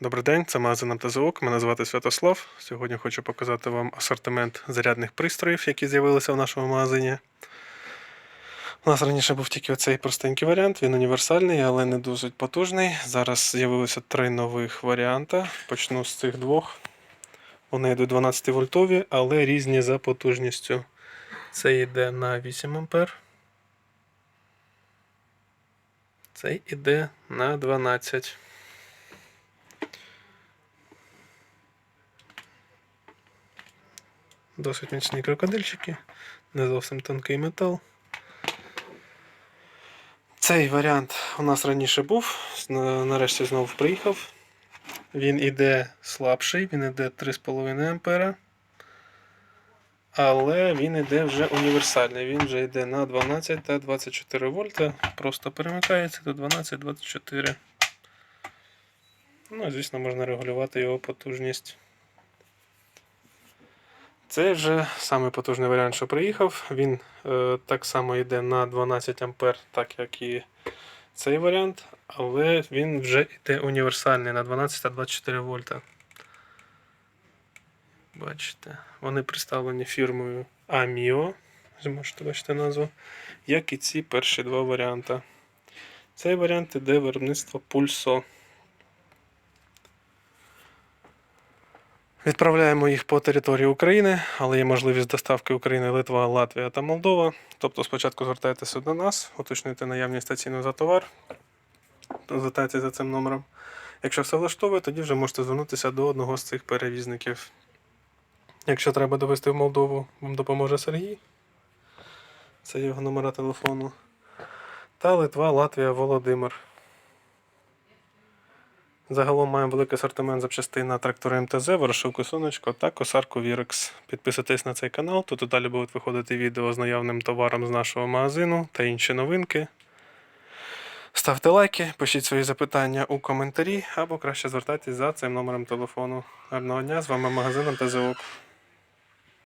Добрий день, це магазин МТЗОК. Мене звати Святослав. Сьогодні хочу показати вам асортимент зарядних пристроїв, які з'явилися в нашому магазині. У нас раніше був тільки оцей простенький варіант, він універсальний, але не дуже потужний. Зараз з'явилося три нових варіанти. Почну з цих двох. Вони йдуть 12 вольтові, але різні за потужністю. Це йде на 8 А. Цей іде на 12. Досить міцні крокодильчики, не зовсім тонкий метал. Цей варіант у нас раніше був, нарешті знову приїхав. Він іде слабший, він іде 3,5 ампера. Але він іде вже універсальний. Він вже йде на 12 та 24 вольта. Просто перемикається до 12-24. Ну, і, звісно, можна регулювати його потужність. Це вже самий потужний варіант, що приїхав. Він е, так само йде на 12 А, так як і цей варіант, але він вже йде універсальний на 12 та 24 вольта. Бачите, вони представлені фірмою Amio, можете бачити назву, як і ці перші два варіанти. Цей варіант іде виробництво Pulso. Відправляємо їх по території України, але є можливість доставки України, Литва, Латвія та Молдова. Тобто спочатку звертайтеся до нас, уточнюйте наявність та ціну за товар, звертайтеся за цим номером. Якщо все влаштовує, тоді вже можете звернутися до одного з цих перевізників. Якщо треба довести в Молдову, вам допоможе Сергій. Це його номера телефону. Та Литва, Латвія, Володимир. Загалом маємо великий асортимент запчастин на трактори МТЗ, ворошилку сонечко та косарку Вірекс. Підписуйтесь на цей канал, тут і далі будуть виходити відео з наявним товаром з нашого магазину та інші новинки. Ставте лайки, пишіть свої запитання у коментарі або краще звертайтесь за цим номером телефону. Гарного дня, з вами магазин МТЗ ОК.